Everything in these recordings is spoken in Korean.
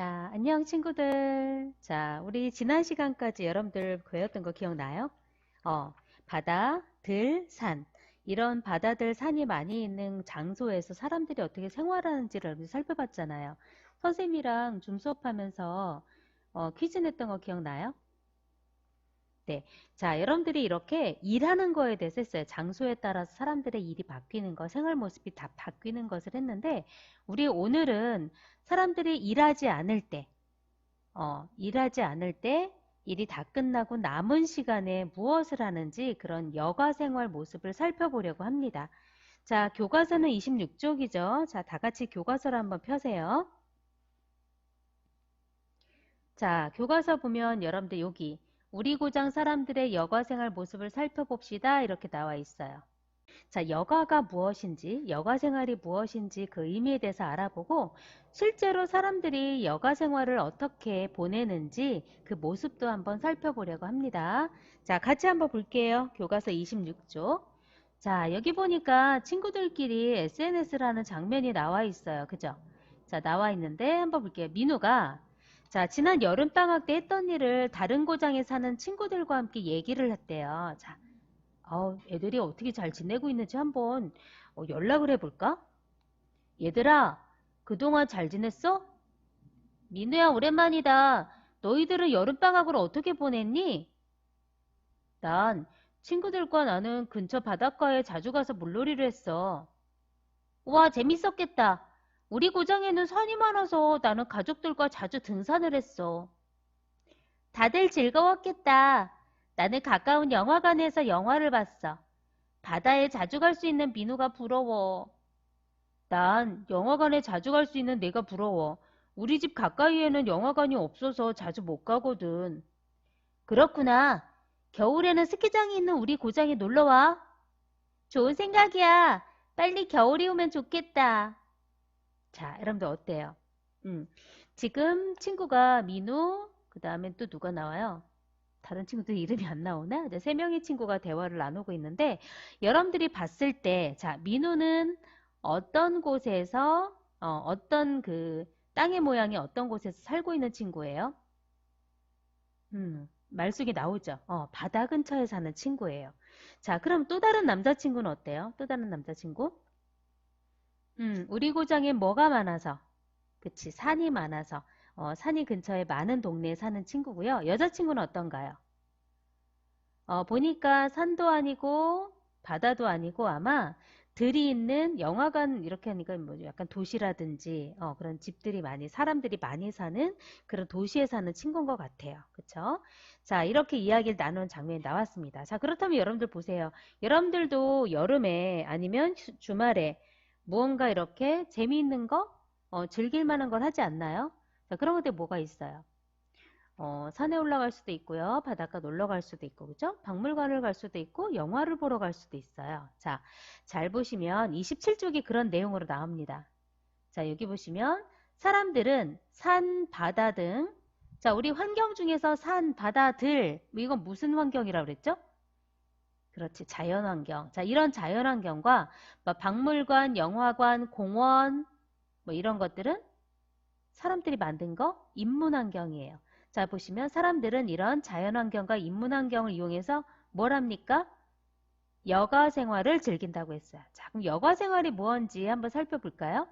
자, 안녕 친구들. 자, 우리 지난 시간까지 여러분들 배웠던 거 기억나요? 어, 바다, 들, 산. 이런 바다들, 산이 많이 있는 장소에서 사람들이 어떻게 생활하는지를 살펴봤잖아요. 선생님이랑 줌 수업하면서 어, 퀴즈 냈던 거 기억나요? 네. 자, 여러분들이 이렇게 일하는 거에 대해서 했어요. 장소에 따라서 사람들의 일이 바뀌는 거, 생활 모습이 다 바뀌는 것을 했는데, 우리 오늘은 사람들이 일하지 않을 때, 어, 일하지 않을 때 일이 다 끝나고 남은 시간에 무엇을 하는지 그런 여가 생활 모습을 살펴보려고 합니다. 자, 교과서는 26쪽이죠. 자, 다 같이 교과서를 한번 펴세요. 자, 교과서 보면 여러분들 여기 우리 고장 사람들의 여가 생활 모습을 살펴봅시다. 이렇게 나와 있어요. 자, 여가가 무엇인지, 여가 생활이 무엇인지 그 의미에 대해서 알아보고 실제로 사람들이 여가 생활을 어떻게 보내는지 그 모습도 한번 살펴보려고 합니다. 자, 같이 한번 볼게요. 교과서 26조. 자, 여기 보니까 친구들끼리 SNS를 하는 장면이 나와 있어요. 그죠? 자, 나와 있는데 한번 볼게요. 민우가 자, 지난 여름방학 때 했던 일을 다른 고장에 사는 친구들과 함께 얘기를 했대요. 자, 어, 애들이 어떻게 잘 지내고 있는지 한번 어, 연락을 해볼까? 얘들아, 그동안 잘 지냈어? 민우야, 오랜만이다. 너희들은 여름방학을 어떻게 보냈니? 난 친구들과 나는 근처 바닷가에 자주 가서 물놀이를 했어. 와, 재밌었겠다. 우리 고장에는 산이 많아서 나는 가족들과 자주 등산을 했어. 다들 즐거웠겠다. 나는 가까운 영화관에서 영화를 봤어. 바다에 자주 갈 수 있는 민우가 부러워. 난 영화관에 자주 갈 수 있는 내가 부러워. 우리 집 가까이에는 영화관이 없어서 자주 못 가거든. 그렇구나. 겨울에는 스키장이 있는 우리 고장에 놀러와. 좋은 생각이야. 빨리 겨울이 오면 좋겠다. 자, 여러분들 어때요? 음, 지금 친구가 민우, 그 다음에 또 누가 나와요? 다른 친구들 이름이 안 나오나? 이제 세 명의 친구가 대화를 나누고 있는데 여러분들이 봤을 때, 자, 민우는 어떤 곳에서 어, 어떤 그 땅의 모양이 어떤 곳에서 살고 있는 친구예요? 음, 말숙이 나오죠. 어, 바다 근처에 사는 친구예요. 자, 그럼 또 다른 남자친구는 어때요? 또 다른 남자친구? 음, 우리 고장에 뭐가 많아서? 그치, 산이 많아서. 어, 산이 근처에 많은 동네에 사는 친구고요. 여자친구는 어떤가요? 어, 보니까 산도 아니고 바다도 아니고 아마 들이 있는 영화관 이렇게 하니까 뭐 약간 도시라든지 어, 그런 집들이 많이 사람들이 많이 사는 그런 도시에 사는 친구인 것 같아요. 그쵸? 자 이렇게 이야기를 나누는 장면이 나왔습니다. 자 그렇다면 여러분들 보세요. 여러분들도 여름에 아니면 주말에 무언가 이렇게 재미있는 거 어, 즐길 만한 걸 하지 않나요? 자, 그런 것들 뭐가 있어요? 어, 산에 올라갈 수도 있고요. 바닷가 놀러 갈 수도 있고, 그죠? 박물관을 갈 수도 있고, 영화를 보러 갈 수도 있어요. 자, 잘 보시면 27쪽이 그런 내용으로 나옵니다. 자, 여기 보시면 사람들은 산, 바다 등 자, 우리 환경 중에서 산, 바다, 들, 뭐 이건 무슨 환경이라고 그랬죠? 그렇지, 자연환경. 자, 이런 자연환경과 뭐 박물관, 영화관, 공원, 뭐 이런 것들은 사람들이 만든 거 인문환경이에요. 자, 보시면 사람들은 이런 자연환경과 인문환경을 이용해서 뭘 합니까? 여가 생활을 즐긴다고 했어요. 자, 그럼 여가 생활이 뭔지 한번 살펴볼까요?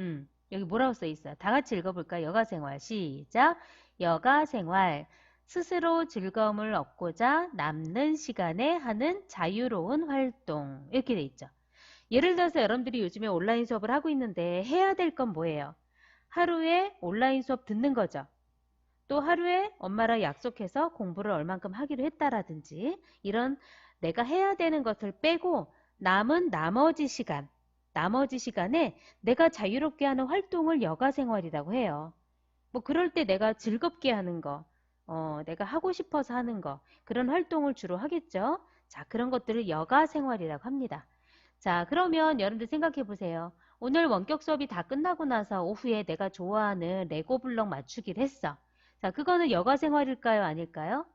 음, 여기 뭐라고 써 있어요? 다 같이 읽어볼까요? 여가 생활. 시작. 여가 생활. 스스로 즐거움을 얻고자 남는 시간에 하는 자유로운 활동. 이렇게 돼 있죠. 예를 들어서 여러분들이 요즘에 온라인 수업을 하고 있는데 해야 될 건 뭐예요? 하루에 온라인 수업 듣는 거죠. 또 하루에 엄마랑 약속해서 공부를 얼만큼 하기로 했다라든지 이런 내가 해야 되는 것을 빼고 남은 나머지 시간, 나머지 시간에 내가 자유롭게 하는 활동을 여가 생활이라고 해요. 뭐 그럴 때 내가 즐겁게 하는 거, 어, 내가 하고 싶어서 하는 거 그런 활동을 주로 하겠죠. 자 그런 것들을 여가 생활이라고 합니다. 자 그러면 여러분들 생각해 보세요. 오늘 원격 수업이 다 끝나고 나서 오후에 내가 좋아하는 레고 블럭 맞추기를 했어. 자 그거는 여가 생활일까요 아닐까요?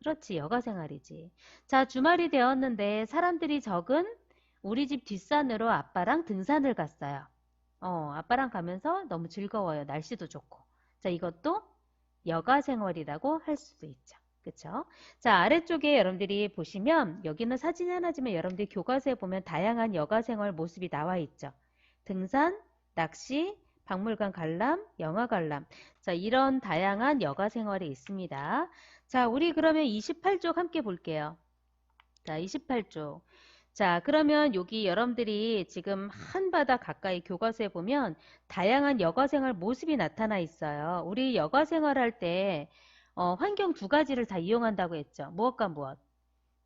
그렇지 여가 생활이지. 자 주말이 되었는데 사람들이 적은 우리 집 뒷산으로 아빠랑 등산을 갔어요. 어, 아빠랑 가면서 너무 즐거워요. 날씨도 좋고. 자, 이것도 여가 생활이라고 할 수도 있죠. 그쵸? 자, 아래쪽에 여러분들이 보시면 여기는 사진이 하나지만 여러분들이 교과서에 보면 다양한 여가 생활 모습이 나와 있죠. 등산, 낚시, 박물관 관람, 영화 관람. 자, 이런 다양한 여가 생활이 있습니다. 자, 우리 그러면 28쪽 함께 볼게요. 자, 28쪽. 자, 그러면 여기 여러분들이 지금 한 바닥 가까이 교과서에 보면 다양한 여가생활 모습이 나타나 있어요. 우리 여가생활 할때 어, 환경 두 가지를 다 이용한다고 했죠. 무엇과 무엇?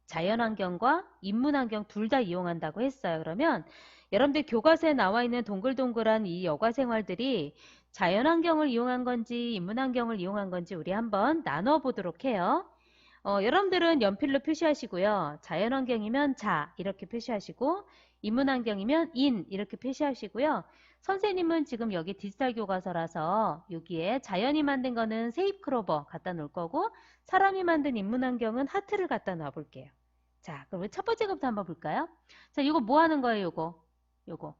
자연환경과 인문환경 둘 다 이용한다고 했어요. 그러면 여러분들 교과서에 나와 있는 동글동글한 이 여가생활들이 자연환경을 이용한 건지 인문환경을 이용한 건지 우리 한번 나눠보도록 해요. 어, 여러분들은 연필로 표시하시고요. 자연환경이면 자 이렇게 표시하시고 인문환경이면 인 이렇게 표시하시고요. 선생님은 지금 여기 디지털 교과서라서 여기에 자연이 만든 거는 세입크로버 갖다 놓을 거고 사람이 만든 인문환경은 하트를 갖다 놔 볼게요. 자, 그럼 첫 번째 것부터 한번 볼까요? 자, 이거 뭐 하는 거예요, 요거? 요거.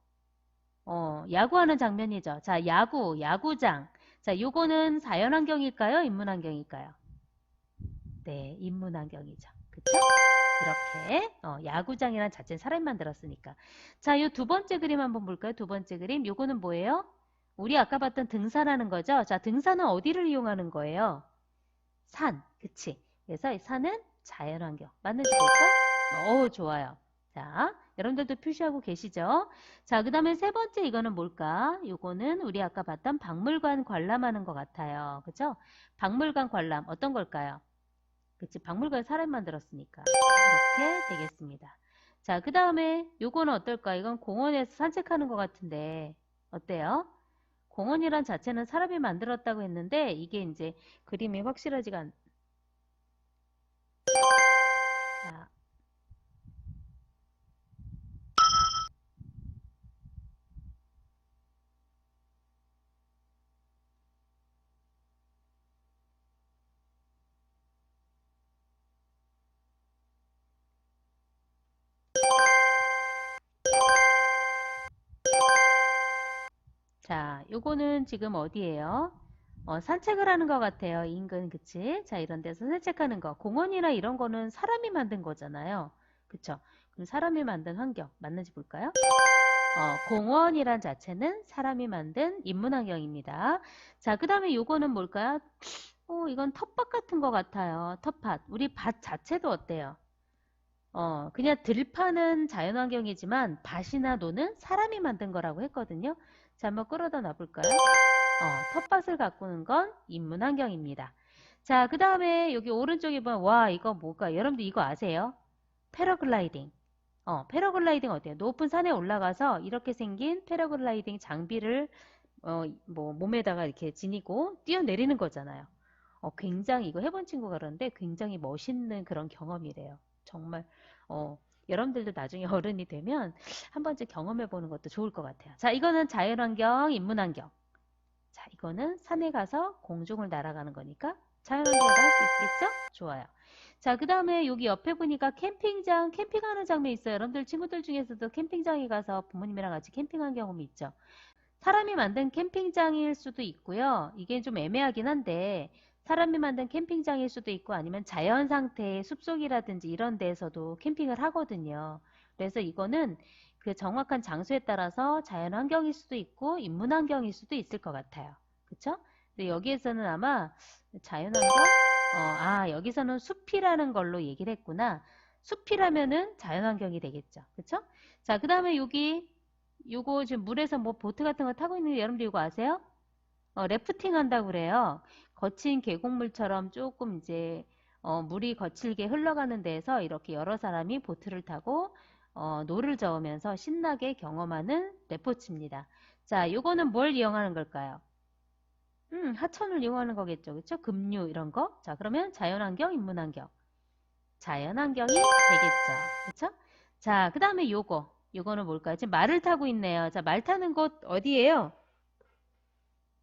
어, 야구하는 장면이죠. 자, 야구, 야구장. 자, 요거는 자연환경일까요? 인문환경일까요? 네, 인문환경이죠. 그쵸? 이렇게 어, 야구장이란 자체는 사람이 만들었으니까. 자, 요두 번째 그림 한번 볼까요? 두 번째 그림. 요거는 뭐예요? 우리 아까 봤던 등산하는 거죠? 자, 등산은 어디를 이용하는 거예요? 산. 그치? 그래서 이 산은 자연환경. 맞는지 볼까? 오, 좋아요. 자, 여러분들도 표시하고 계시죠? 자, 그 다음에 세 번째 이거는 뭘까? 요거는 우리 아까 봤던 박물관 관람하는 것 같아요. 그죠? 박물관 관람 어떤 걸까요? 그치 박물관 사람 만들었으니까 이렇게 되겠습니다. 자, 그 다음에 요거는 어떨까? 이건 공원에서 산책하는 것 같은데 어때요? 공원이란 자체는 사람이 만들었다고 했는데 이게 이제 그림이 확실하지가 자, 요거는 지금 어디예요? 어, 산책을 하는 것 같아요. 인근, 그치? 자, 이런 데서 산책하는 거. 공원이나 이런 거는 사람이 만든 거잖아요. 그쵸? 그럼 사람이 만든 환경, 맞는지 볼까요? 어, 공원이란 자체는 사람이 만든 인문환경입니다. 자, 그 다음에 요거는 뭘까요? 어, 이건 텃밭 같은 것 같아요. 텃밭. 우리 밭 자체도 어때요? 어, 그냥 들판은 자연환경이지만 밭이나 노는 사람이 만든 거라고 했거든요. 자, 한번 끌어다 놔볼까요? 어, 텃밭을 가꾸는 건 인문환경입니다. 자, 그 다음에 여기 오른쪽에 보면 와 이거 뭐가 여러분들 이거 아세요? 패러글라이딩. 어, 패러글라이딩 어때요? 높은 산에 올라가서 이렇게 생긴 패러글라이딩 장비를 어, 뭐 몸에다가 이렇게 지니고 뛰어내리는 거잖아요. 어, 굉장히 이거 해본 친구가 그러는데 굉장히 멋있는 그런 경험이래요. 정말 어, 여러분들도 나중에 어른이 되면 한 번쯤 경험해 보는 것도 좋을 것 같아요. 자, 이거는 자연환경, 인문환경. 자, 이거는 산에 가서 공중을 날아가는 거니까 자연환경을 할 수 있겠죠? 좋아요. 자, 그 다음에 여기 옆에 보니까 캠핑장, 캠핑하는 장면 있어요. 여러분들 친구들 중에서도 캠핑장에 가서 부모님이랑 같이 캠핑한 경험이 있죠. 사람이 만든 캠핑장일 수도 있고요. 이게 좀 애매하긴 한데 사람이 만든 캠핑장일 수도 있고 아니면 자연 상태의 숲속이라든지 이런 데에서도 캠핑을 하거든요. 그래서 이거는 그 정확한 장소에 따라서 자연 환경일 수도 있고 인문 환경일 수도 있을 것 같아요. 그쵸? 근데 여기에서는 아마 자연 환경? 어, 아, 여기서는 숲이라는 걸로 얘기를 했구나. 숲이라면은 자연 환경이 되겠죠. 그쵸? 자, 그 다음에 여기 요거 지금 물에서 뭐 보트 같은 거 타고 있는 데 여러분들 이거 아세요? 어, 래프팅 한다고 그래요. 거친 계곡물처럼 조금 이제 어, 물이 거칠게 흘러가는 데에서 이렇게 여러 사람이 보트를 타고 어, 노를 저으면서 신나게 경험하는 레포츠입니다. 자, 요거는 뭘 이용하는 걸까요? 음, 하천을 이용하는 거겠죠. 그쵸? 급류 이런 거. 자, 그러면 자연환경, 인문환경. 자연환경이 되겠죠. 그쵸? 자, 그 다음에 요거. 요거는 뭘까요? 지금 말을 타고 있네요. 자, 말 타는 곳 어디예요?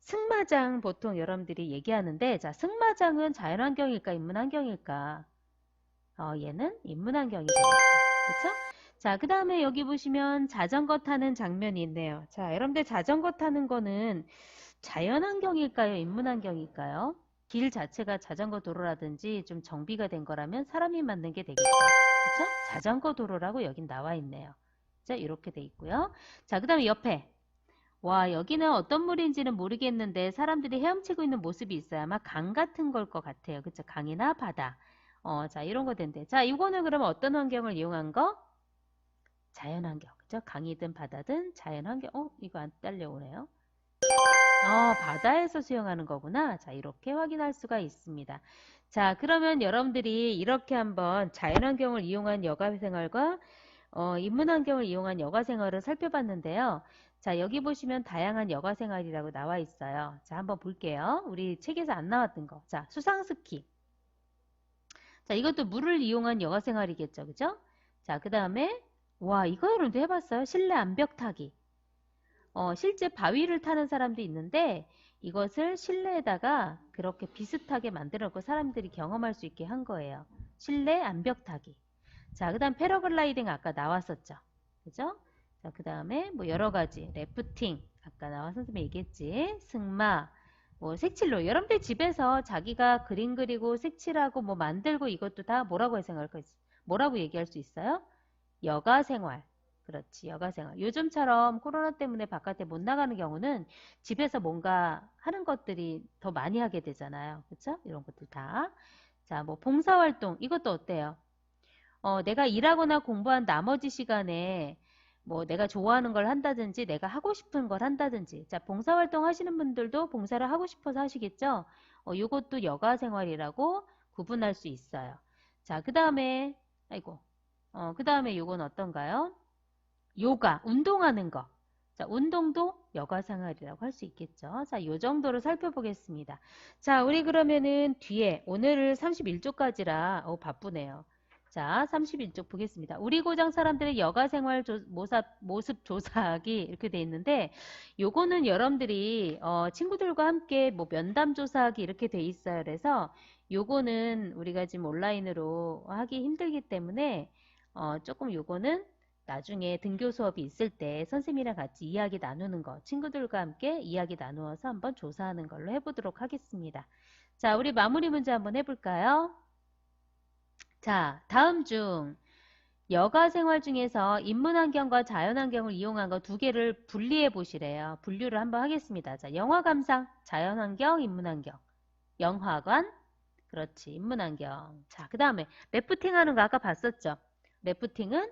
승마장 보통 여러분들이 얘기하는데 자 승마장은 자연환경일까 인문환경일까 어, 얘는 인문환경이 되겠죠 그렇죠 자, 그 다음에 여기 보시면 자전거 타는 장면이 있네요. 자, 여러분들 자전거 타는 거는 자연환경일까요? 인문환경일까요? 길 자체가 자전거 도로라든지 좀 정비가 된 거라면 사람이 만든 게 되겠죠. 그렇죠? 자전거 도로라고 여긴 나와 있네요. 자, 이렇게 돼 있고요. 자, 그 다음에 옆에 와 여기는 어떤 물인지는 모르겠는데 사람들이 헤엄치고 있는 모습이 있어요. 아마 강 같은 걸 것 같아요. 그쵸? 강이나 바다. 어, 자 이런 거 된대. 자 이거는 그러면 어떤 환경을 이용한 거? 자연 환경. 그죠? 강이든 바다든 자연 환경. 어 이거 안 딸려오네요. 어, 바다에서 수영하는 거구나. 자, 이렇게 확인할 수가 있습니다. 자, 그러면 여러분들이 이렇게 한번 자연환경을 이용한 여가 생활과 어, 인문환경을 이용한 여가생활을 살펴봤는데요. 자, 여기 보시면 다양한 여가생활이라고 나와 있어요. 자, 한번 볼게요. 우리 책에서 안 나왔던 거. 자, 수상스키. 자, 이것도 물을 이용한 여가생활이겠죠. 그죠? 자, 그 다음에 와, 이거 여러분도 해봤어요? 실내 암벽 타기. 어, 실제 바위를 타는 사람도 있는데 이것을 실내에다가 그렇게 비슷하게 만들어 놓고 사람들이 경험할 수 있게 한 거예요. 실내 암벽 타기. 자, 그 다음 패러글라이딩 아까 나왔었죠. 그죠? 자, 그 다음에 뭐 여러 가지 래프팅 아까 나와 선생님이 얘기했지. 승마 뭐 색칠로 여러분들 집에서 자기가 그림 그리고 색칠하고 뭐 만들고 이것도 다 뭐라고 생각할 거 뭐라고 얘기할 수 있어요? 여가 생활. 그렇지 여가 생활. 요즘처럼 코로나 때문에 바깥에 못 나가는 경우는 집에서 뭔가 하는 것들이 더 많이 하게 되잖아요. 그렇죠? 이런 것들 다. 자, 뭐 봉사활동 이것도 어때요? 어, 내가 일하거나 공부한 나머지 시간에 뭐 내가 좋아하는 걸 한다든지 내가 하고 싶은 걸 한다든지 자 봉사활동 하시는 분들도 봉사를 하고 싶어서 하시겠죠 어, 이것도 여가생활이라고 구분할 수 있어요 자그 다음에 아이고 어, 그 다음에 요건 어떤가요 요가 운동하는 거 자, 운동도 여가생활이라고 할 수 있겠죠. 자, 요 정도로 살펴보겠습니다. 자, 우리 그러면은 뒤에 오늘을 31조까지라 어, 바쁘네요. 자, 31쪽 보겠습니다. 우리 고장 사람들의 여가 생활 조, 모습, 모습 조사하기 이렇게 돼 있는데 요거는 여러분들이 어, 친구들과 함께 뭐 면담 조사하기 이렇게 돼 있어요. 그래서 요거는 우리가 지금 온라인으로 하기 힘들기 때문에 어, 조금 요거는 나중에 등교 수업이 있을 때 선생님이랑 같이 이야기 나누는 거 친구들과 함께 이야기 나누어서 한번 조사하는 걸로 해보도록 하겠습니다. 자, 우리 마무리 문제 한번 해볼까요? 자, 다음 중 여가 생활 중에서 인문환경과 자연환경을 이용한 거 두 개를 분리해 보시래요. 분류를 한번 하겠습니다. 자, 영화 감상, 자연환경, 인문환경. 영화관, 그렇지, 인문환경. 자, 그 다음에 래프팅 하는 거 아까 봤었죠? 래프팅은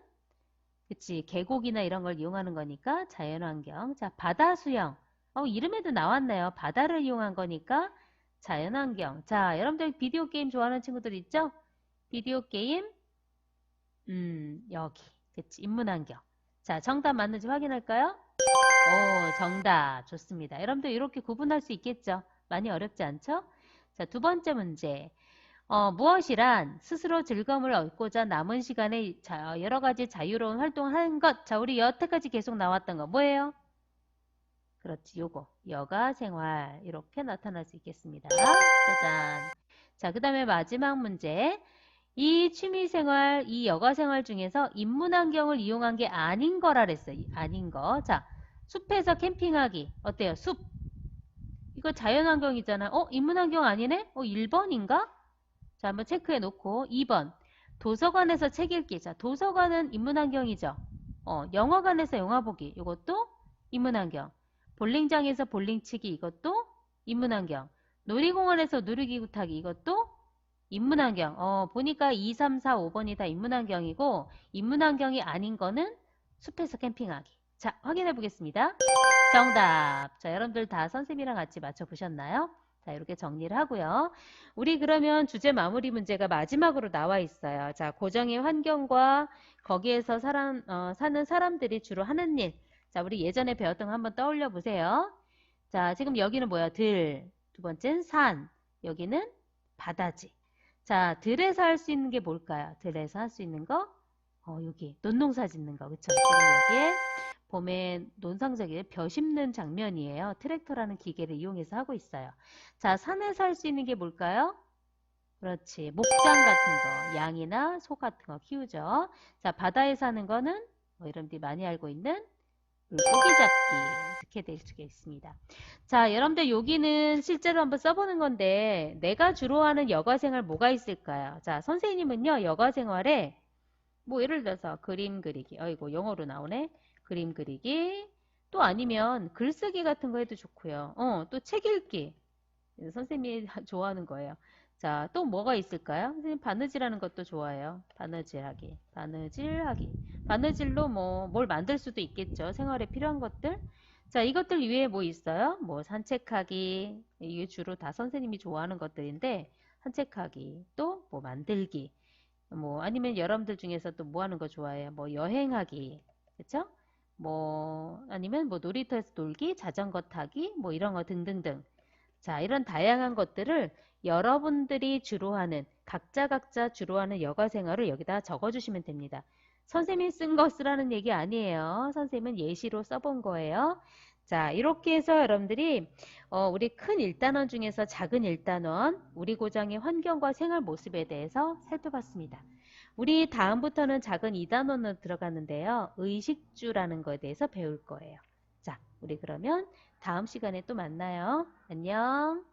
그치, 계곡이나 이런 걸 이용하는 거니까 자연환경. 자, 바다 수영. 어, 이름에도 나왔네요. 바다를 이용한 거니까 자연환경. 자, 여러분들 비디오 게임 좋아하는 친구들 있죠? 비디오 게임 음 여기 그치 인문환경 자 정답 맞는지 확인할까요? 오 정답 좋습니다 여러분들 이렇게 구분할 수 있겠죠 많이 어렵지 않죠? 자 두 번째 문제 어, 무엇이란 스스로 즐거움을 얻고자 남은 시간에 자, 여러 가지 자유로운 활동을 하는 것. 자, 우리 여태까지 계속 나왔던 거 뭐예요? 그렇지, 요거. 여가 생활. 이렇게 나타날 수 있겠습니다. 짜잔. 자, 그 다음에 마지막 문제. 이 취미생활, 이 여가생활 중에서 인문환경을 이용한 게 아닌 거라 그랬어요. 아닌 거. 자, 숲에서 캠핑하기. 어때요? 숲. 이거 자연환경이잖아. 어? 인문환경 아니네? 어? 1번인가? 자, 한번 체크해 놓고. 2번. 도서관에서 책 읽기. 자, 도서관은 인문환경이죠. 어, 영화관에서 영화 보기. 이것도 인문환경. 볼링장에서 볼링 치기. 이것도 인문환경. 놀이공원에서 놀이기구 타기. 이것도 인문환경. 어, 보니까 2, 3, 4, 5번이 다 인문환경이고 인문환경이 아닌 거는 숲에서 캠핑하기. 자, 확인해 보겠습니다. 정답. 자, 여러분들 다 선생님이랑 같이 맞춰 보셨나요? 자, 이렇게 정리를 하고요. 우리 그러면 주제 마무리 문제가 마지막으로 나와 있어요. 자, 고정의 환경과 거기에서 사람, 어, 사는 사람들이 주로 하는 일. 자, 우리 예전에 배웠던 거 한번 떠올려 보세요. 자, 지금 여기는 뭐야? 들. 두 번째는 산. 여기는 바다지. 자, 들에서 할 수 있는 게 뭘까요? 들에서 할 수 있는 거? 어, 여기 논농사 짓는 거. 그쵸? 지금 여기에 봄에 논상작에 벼 심는 장면이에요. 트랙터라는 기계를 이용해서 하고 있어요. 자, 산에서 할 수 있는 게 뭘까요? 그렇지. 목장 같은 거, 양이나 소 같은 거 키우죠. 자, 바다에 사는 거는 뭐 여러분들이 많이 알고 있는 물 고기 잡기 이렇게 될 수가 있습니다. 자, 여러분들 여기는 실제로 한번 써보는 건데 내가 주로 하는 여가생활 뭐가 있을까요? 자, 선생님은요 여가생활에 뭐 예를 들어서 그림 그리기, 어이고 영어로 나오네. 그림 그리기, 또 아니면 글쓰기 같은 거 해도 좋고요. 어, 또 책 읽기. 선생님이 좋아하는 거예요. 자, 또 뭐가 있을까요? 선생님 바느질하는 것도 좋아해요. 바느질하기, 바느질하기. 바느질로 뭐 뭘 만들 수도 있겠죠. 생활에 필요한 것들. 자, 이것들 위에 뭐 있어요? 뭐 산책하기. 이게 주로 다 선생님이 좋아하는 것들인데 산책하기, 또 뭐 만들기. 뭐 아니면 여러분들 중에서 또 뭐 하는 거 좋아해요? 뭐 여행하기. 그쵸? 뭐 아니면 뭐 놀이터에서 놀기, 자전거 타기, 뭐 이런 거 등등등. 자, 이런 다양한 것들을 여러분들이 주로 하는 각자 각자 주로 하는 여가 생활을 여기다 적어 주시면 됩니다. 선생님이 쓴 거 쓰라는 얘기 아니에요. 선생님은 예시로 써본 거예요. 자, 이렇게 해서 여러분들이 어, 우리 큰 일단원 중에서 작은 일단원, 우리 고장의 환경과 생활 모습에 대해서 살펴봤습니다. 우리 다음부터는 작은 2단원으로 들어가는데요. 의식주라는 거에 대해서 배울 거예요. 자, 우리 그러면 다음 시간에 또 만나요. 안녕.